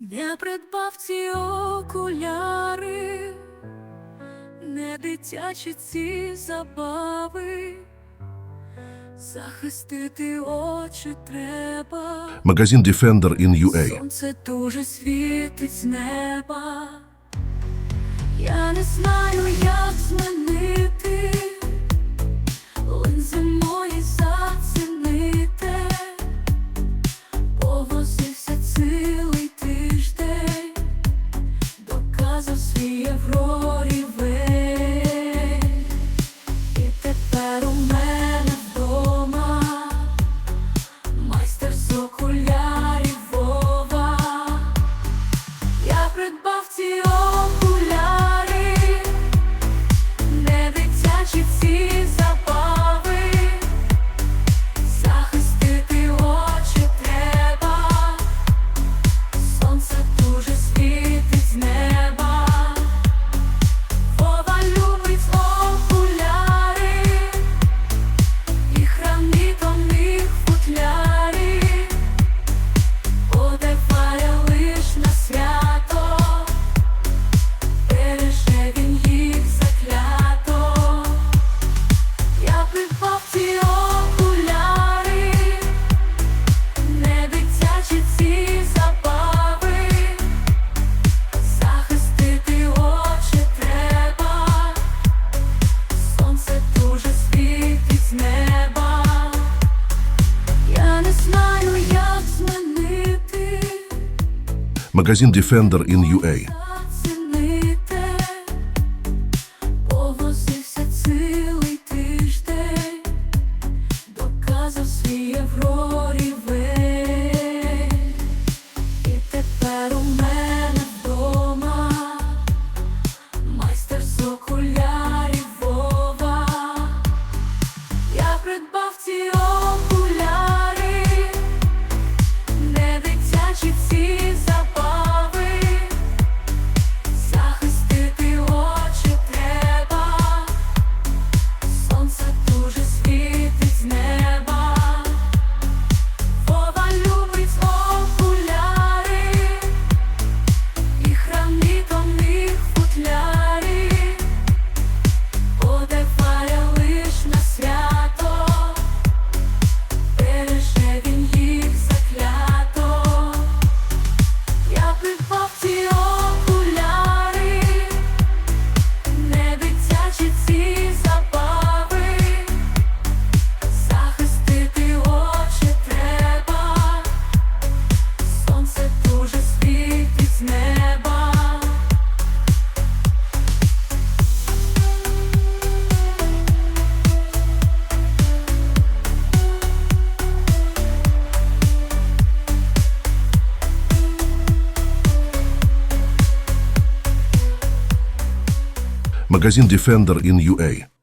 Не придбав ці окуляри, не дитячі ці забави, захистити очі треба. Магазин Defender in UA. Сонце дуже світить з неба. Я не знаю, як змінити свій. І тепер у мене вдома майстер з Вова. Я придбав ці окуляри, не дитячі ці не дитячі ці забави, захистити очі треба, сонце дуже світить з неба. Я не знаю, як змінити, Магазин Defender in UA. Доказав свій єврорівень. Я Магазин Defender in UA.